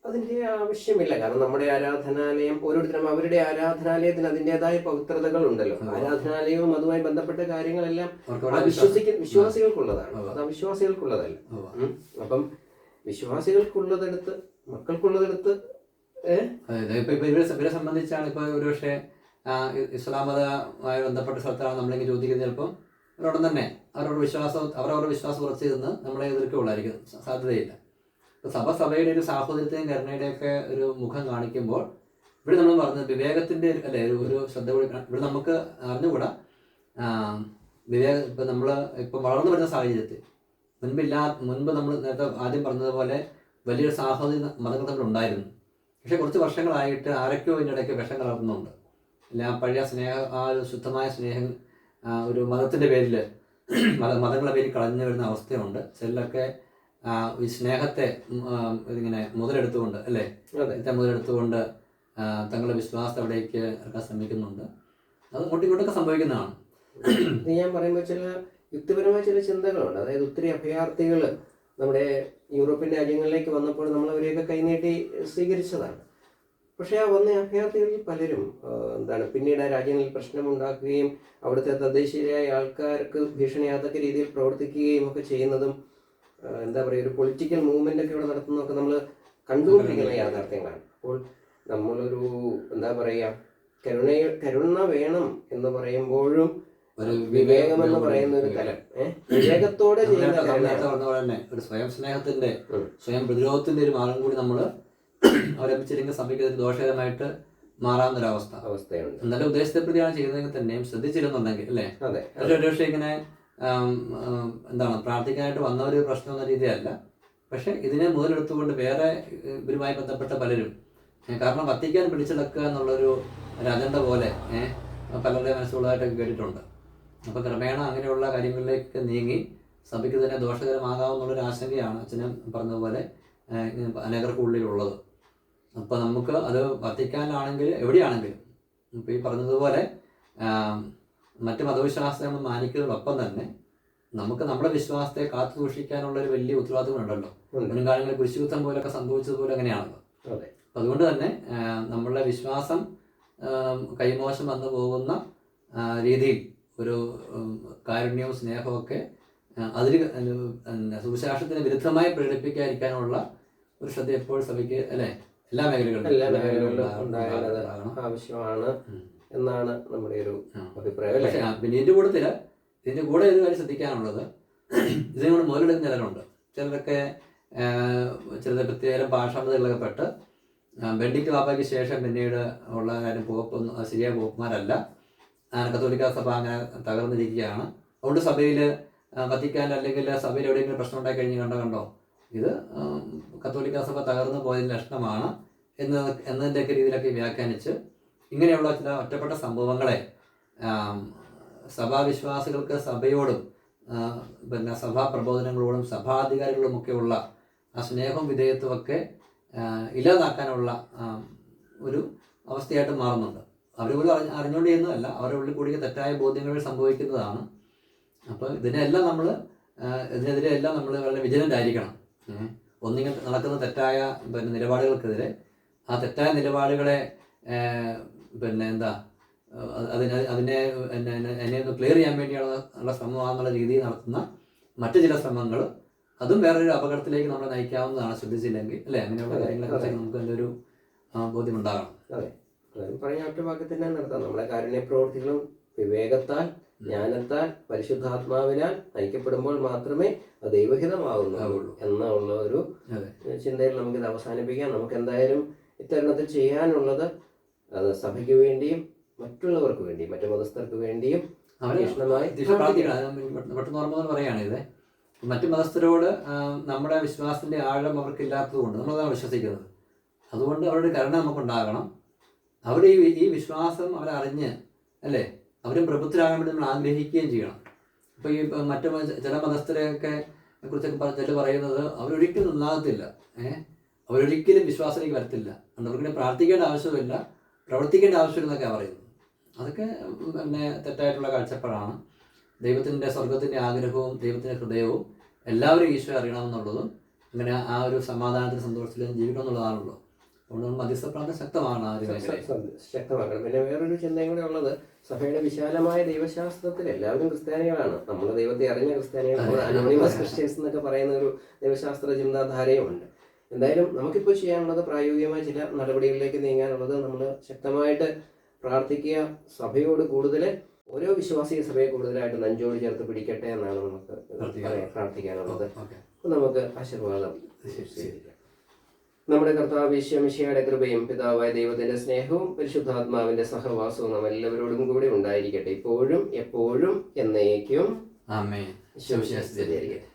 അതിന്റെ ആവശ്യമില്ല. കാരണം നമ്മുടെ ആരാധനാലയം ഓരോരുത്തരും അവരുടെ ആരാധനാലയത്തിന് അതിന്റെതായ പവിത്രതകൾ ഉണ്ടല്ലോ. ആരാധനാലയവും അതുമായി ബന്ധപ്പെട്ട കാര്യങ്ങളെല്ലാം വിശ്വസിക്കും വിശ്വാസികൾക്കുള്ളതാണ്. അത് അവിശ്വാസികൾക്കുള്ളതല്ല. അപ്പം വിശ്വാസികൾക്കുള്ളതെടുത്ത് മക്കൾക്കുള്ളതെടുത്ത് ഇവരെ സംബന്ധിച്ചാണ് ഇപ്പൊ ഒരു പക്ഷേ ഇസ്ലാം മതമായി ബന്ധപ്പെട്ട സ്ഥലത്താണ് നമ്മളിങ്ങനെ ചോദിക്കുന്നത് ചിലപ്പം. അവരോടം തന്നെ അവരോട് വിശ്വാസം അവരവരുടെ വിശ്വാസം ഉറച്ചു നിന്ന് നമ്മളെ എതിർക്കുള്ളായിരിക്കും സാധ്യതയില്ല. ഇപ്പൊ സഭ സഭയുടെ ഒരു സാഹോദര്യത്തെയും കരുണയുടെയൊക്കെ ഒരു മുഖം കാണിക്കുമ്പോൾ ഇവിടെ നമ്മൾ പറഞ്ഞത് വിവേകത്തിന്റെ ഒരു- അല്ലെ ഒരു ശ്രദ്ധ കൂടി കാ- ഇവിടെ നമുക്ക് അറിഞ്ഞുകൂടാ. വിവേക ഇപ്പൊ നമ്മൾ ഇപ്പൊ വളർന്നു വരുന്ന സാഹചര്യത്തിൽ മുൻപില്ലാ മുൻപ് നമ്മൾ നേരത്തെ ആദ്യം പറഞ്ഞതുപോലെ വലിയൊരു സാഹോദര്യ മതങ്ങൾ തമ്മിൽ ഉണ്ടായിരുന്നു. പക്ഷേ കുറച്ച് വർഷങ്ങളായിട്ട് ആരൊക്കെയോ ഇതിന്റെ ഇടയ്ക്ക് വിഷം കലർത്തുന്നുണ്ട്. അല്ല ആ പഴയ സ്നേഹ ആ ഒരു ശുദ്ധമായ സ്നേഹം ഒരു മതത്തിന്റെ പേരിൽ മത മതങ്ങളുടെ പേരിൽ കളഞ്ഞു വരുന്ന അവസ്ഥയുണ്ട്. ചിലരൊക്കെ ഈ സ്നേഹത്തെ ഇതിങ്ങനെ മുതലെടുത്തുകൊണ്ട് അല്ലേ? ഇത്തെ മുതലെടുത്തുകൊണ്ട് തങ്ങളുടെ വിശ്വാസത്തെ അവിടേക്ക് ഇറക്കാൻ ശ്രമിക്കുന്നുണ്ട്. അത് ഇങ്ങോട്ടൊക്കെ സംഭവിക്കുന്നതാണ്. ഞാൻ പറയുമ്പോൾ ചില യുക്തിപരമായ ചില ചിന്തകളുണ്ട്. അതായത് ഒത്തിരി അഭയാർത്ഥികൾ നമ്മുടെ യൂറോപ്യൻ രാജ്യങ്ങളിലേക്ക് വന്നപ്പോൾ നമ്മൾ അവരെയൊക്കെ കൈനീട്ടി സ്വീകരിച്ചതാണ്. പക്ഷേ ആ വന്ന അഭയാർത്ഥികളിൽ പലരും എന്താണ് പിന്നീട് ആ രാജ്യങ്ങളിൽ പ്രശ്നമുണ്ടാക്കുകയും അവിടുത്തെ തദ്ദേശീയരായ ആൾക്കാർക്ക് ഭീഷണിയാത്തക്ക രീതിയിൽ പ്രവർത്തിക്കുകയും ഒക്കെ ചെയ്യുന്നതും എന്താ പറയുക ഒരു പൊളിറ്റിക്കൽ മൂവ്മെന്റ് ഒക്കെ ഇവിടെ നടത്തുന്നതൊക്കെ നമ്മൾ കണ്ടുകൊണ്ടിരിക്കുന്ന യാഥാർത്ഥ്യങ്ങളാണ്. അപ്പോൾ നമ്മളൊരു എന്താ പറയുക കരുണ കരുണ വേണം എന്ന് പറയുമ്പോഴും ഒരു വിവേകം എന്ന് പറയുന്ന ഒരു തലം. വിവേകത്തോടെ ചെയ്യുന്ന ഒരു സ്വയം സ്നേഹത്തിന്റെ സ്വയം പ്രതിരോധത്തിന്റെ ഒരു മാർഗം കൂടി നമ്മൾ അവലംബിച്ചില്ലെങ്കിൽ സഭയ്ക്ക് ഇത് ദോഷകരമായിട്ട് മാറാവുന്നൊരവസ്ഥ. അവസ്ഥയുണ്ട്. എന്നാലും ഉദ്ദേശത്തെ പ്രതിയാണ് ചെയ്യുന്നതെങ്കിൽ തന്നെയും ശ്രദ്ധിച്ചിരുന്നുണ്ടെങ്കിൽ അല്ലേ? അതെ. പക്ഷേ ഒരു പക്ഷേ ഇങ്ങനെ എന്താണ് പ്രാർത്ഥിക്കാനായിട്ട് വന്ന ഒരു പ്രശ്നം എന്ന രീതിയല്ല. പക്ഷെ ഇതിനെ മുതലെടുത്തുകൊണ്ട് വേറെ ഇവരുമായി ബന്ധപ്പെട്ട പലരും കാരണം വത്തിക്കാൻ പിടിച്ചെടുക്കുക എന്നുള്ളൊരു ഒരു അജണ്ട പോലെ പലരുടെ മനസ്സുള്ളതായിട്ടൊക്കെ കേട്ടിട്ടുണ്ട്. അപ്പോൾ ക്രമേണ അങ്ങനെയുള്ള കാര്യങ്ങളിലേക്ക് നീങ്ങി സഭയ്ക്ക് തന്നെ ദോഷകരമാകാമെന്നുള്ളൊരു ആശങ്കയാണ് അച്ഛനും പറഞ്ഞതുപോലെ ഏഹ്, ഇങ്ങനെ അനേകർക്ക് ഉള്ളിലുള്ളത്. അപ്പോൾ നമുക്ക് അത് വത്തിക്കാനാണെങ്കിൽ എവിടെയാണെങ്കിലും. ഇപ്പോൾ ഈ പറഞ്ഞതുപോലെ മറ്റ് മതവിശ്വാസങ്ങൾ മാനിക്കുന്നതോടൊപ്പം തന്നെ നമുക്ക് നമ്മുടെ വിശ്വാസത്തെ കാത്തു സൂക്ഷിക്കാനുള്ള ഒരു വലിയ ഉത്തരവാദിത്വം ഉണ്ടല്ലോ. മുൻകാലങ്ങളിൽ കുരിശുദ്ധം പോലൊക്കെ സംഭവിച്ചതുപോലെ അങ്ങനെയാണല്ലോ. അതെ. അപ്പം അതുകൊണ്ട് തന്നെ നമ്മളുടെ വിശ്വാസം കൈമോശം വന്നു പോകുന്ന രീതിയിൽ ഒരു കാരുണ്യവും സ്നേഹവും ഒക്കെ ആ, അതിൽ സുശാസത്തിന് സുവിശേഷത്തിന് വിരുദ്ധമായി പ്രകടിപ്പിക്കാതിരിക്കാനുള്ള ഒരു ശ്രദ്ധ എപ്പോഴും സഭയ്ക്ക് അല്ലേ? എല്ലാ മേഖലകളിലും എല്ലാ എല്ലാ മേഖലകളിലും മേഖലകളിലും ഉണ്ടാകേണ്ടത് ആവശ്യമാണ് എന്നാണ് നമ്മുടെ ഒരു. അഭിപ്രായം പിന്നെ ഇതിന്റെ കൂട്ടത്തിൽ ഇതിന്റെ കൂടെ ഒരു കാര്യം ശ്രദ്ധിക്കാനുള്ളത് ഇതിനോട് മുതലെടുക്കുന്ന ചിലരുണ്ട് ചിലരൊക്കെ ചില ചിലത് പ്രത്യേകം ഭാഷാമതകളൊക്കെ പെട്ട് ബെൻഡിക്ട് വാപ്പയ്ക്ക് ശേഷം പിന്നീട് ഉള്ള കാര്യം പോപ്പൊന്നും ശരിയായ പോപ്പുമാരല്ല. കത്തോലിക്ക സഭ അങ്ങനെ തകർന്നിരിക്കുകയാണ്. അതുകൊണ്ട് സഭയിൽ കത്തിക്കാൻ അല്ലെങ്കിൽ സഭയിൽ എവിടെയെങ്കിലും പ്രശ്നം ഉണ്ടായി കഴിഞ്ഞ് കണ്ടോ കണ്ടോ? ഇത് കത്തോലിക്കാ സഭ തകർന്നു പോയതിന്റെ ലക്ഷണമാണ് എന്ന് എന്നതിന്റെയൊക്കെ രീതിയിലൊക്കെ വ്യാഖ്യാനിച്ച് ഇങ്ങനെയുള്ള ചില ഒറ്റപ്പെട്ട സംഭവങ്ങളെ സഭാവിശ്വാസികൾക്ക് സഭയോടും പിന്നെ സഭാ പ്രബോധനങ്ങളോടും സഭാധികാരികളുമൊക്കെയുള്ള ആ സ്നേഹവും വിധേയത്വമൊക്കെ ഇല്ലാതാക്കാനുള്ള ഒരു അവസ്ഥയായിട്ട് മാറുന്നുണ്ട്. അവർ പോലും അറിഞ്ഞ അറിഞ്ഞുകൊണ്ട് ചെയ്യുന്നതല്ല അവരുടെ ഉള്ളിൽ കൂടിയ തെറ്റായ ബോധ്യങ്ങൾ സംഭവിക്കുന്നതാണ്. അപ്പോൾ ഇതിനെല്ലാം നമ്മൾ ഇതിനെതിരെ എല്ലാം നമ്മൾ വളരെ വിജിലന്റ് ആയിരിക്കണം. ഒന്നിങ്ങനെ നടക്കുന്ന തെറ്റായ പിന്നെ നിലപാടുകൾക്കെതിരെ ആ തെറ്റായ നിലപാടുകളെ പിന്നെ എന്താ അതിന് അതിനെ എന്നെ ഒന്ന് ക്ലിയർ ചെയ്യാൻ വേണ്ടിയുള്ള ഉള്ള ശ്രമമാണെന്നുള്ള രീതിയിൽ നടത്തുന്ന മറ്റു ചില ശ്രമങ്ങൾ അതും വേറൊരു അപകടത്തിലേക്ക് നമ്മളെ നയിക്കാവുന്നതാണ് ശ്രദ്ധിച്ചില്ലെങ്കിൽ അല്ലെ? അങ്ങനെയുള്ള കാര്യങ്ങളെ കാര്യങ്ങളെക്കുറിച്ച് നമുക്ക് എന്റെ ഒരു ബോധ്യമുണ്ടാകണം അതെ. പറഞ്ഞ ഒറ്റ വാക്കിൽ തന്നെ നിർത്താം നമ്മുടെ കാരുണ്യ പ്രവർത്തികളും വിവേകത്താൽ ജ്ഞാനത്താൽ പരിശുദ്ധാത്മാവിനാൽ നയിക്കപ്പെടുമ്പോൾ മാത്രമേ അത് ദൈവഹിതമാകുന്നുള്ളൂ എന്നുള്ള ഒരു ചിന്തയിൽ നമുക്കിത് അവസാനിപ്പിക്കാം. നമുക്ക് എന്തായാലും ഇത്തരണത്തിൽ ചെയ്യാനുള്ളത് അത് സഭയ്ക്ക് വേണ്ടിയും മറ്റുള്ളവർക്ക് വേണ്ടിയും മറ്റു മതസ്ഥർക്ക് വേണ്ടിയും പെട്ടെന്ന് മറ്റു മതസ്ഥരോട് നമ്മുടെ വിശ്വാസത്തിന്റെ ആഴം അവർക്ക് ഇല്ലാത്തതുകൊണ്ട് നമ്മളതാണ് വിശ്വസിക്കുന്നത്. അതുകൊണ്ട് അവരുടെ കരുണ നമുക്കുണ്ടാകണം. അവർ ഈ ഈ വിശ്വാസം അവരറിഞ്ഞ് അല്ലേ? അവരും പ്രബുദ്ധരാകാൻ വേണ്ടി നമ്മൾ ആഗ്രഹിക്കുകയും ചെയ്യണം. അപ്പോൾ ഈ മറ്റു ചില മതസ്ഥരെയൊക്കെ കുറിച്ചൊക്കെ ചില പറയുന്നത് അവരൊരിക്കലും നന്നാകത്തില്ല. ഏഹ് അവരൊരിക്കലും വിശ്വാസത്തിലേക്ക് വരത്തില്ല. അവർക്കിനെ പ്രാർത്ഥിക്കേണ്ട ആവശ്യമില്ല പ്രവർത്തിക്കേണ്ട ആവശ്യമില്ലെന്നൊക്കെയാണ് പറയുന്നത്. അതൊക്കെ പിന്നെ തെറ്റായിട്ടുള്ള കാഴ്ചപ്പാടാണ്. ദൈവത്തിന്റെ സ്വർഗത്തിന്റെ ആഗ്രഹവും ദൈവത്തിന്റെ ഹൃദയവും എല്ലാവരും ഈശോ അറിയണമെന്നുള്ളതും അങ്ങനെ ആ ഒരു സമാധാനത്തിലും സന്തോഷത്തിലും ജീവിക്കണം എന്നുള്ളതാണല്ലോ. അതുകൊണ്ട് മധ്യസ്ഥ പ്രാർത്ഥന ശക്തമാണ് ആ ഒരു ശക്തമാക്കണം. പിന്നെ വേറൊരു ചിന്തയും കൂടെ ഉള്ളത് സഭയുടെ വിശാലമായ ദൈവശാസ്ത്രത്തിൽ എല്ലാവരും ക്രിസ്ത്യാനികളാണ്. നമ്മൾ ദൈവത്തെ അറിഞ്ഞ ക്രിസ്ത്യാനികൾ അനോണിമസ് ക്രിസ്ത്യൻസ് എന്നൊക്കെ പറയുന്ന ഒരു ദൈവശാസ്ത്ര ചിന്താധാരയുമുണ്ട്. എന്തായാലും നമുക്കിപ്പോൾ ചെയ്യാനുള്ളത് പ്രായോഗികമായ ചില നടപടികളിലേക്ക് നീങ്ങാനുള്ളത് നമ്മൾ ശക്തമായിട്ട് പ്രാർത്ഥിക്കുക സഭയോട് കൂടുതൽ ഓരോ വിശ്വാസിയും സഭയെ കൂടുതലായിട്ട് നെഞ്ചോട് ചേർത്ത് പിടിക്കട്ടെ എന്നാണ് നമുക്ക് പ്രാർത്ഥിക്കാം. പ്രാർത്ഥിക്കാനുള്ളത്. നമുക്ക് ആശീർവാദം സ്വീകരിക്കാം നമ്മുടെ കർത്താവ് ഈശ്വമിഷയുടെ കൃപയും പിതാവായ ദൈവത്തിന്റെ സ്നേഹവും പരിശുദ്ധാത്മാവിന്റെ സഹവാസവും നാം എല്ലാവരോടും കൂടി ഉണ്ടായിരിക്കട്ടെ. ഇപ്പോഴും എപ്പോഴും എന്നേക്കും ആമേ സ്തുതിയായിരിക്കട്ടെ.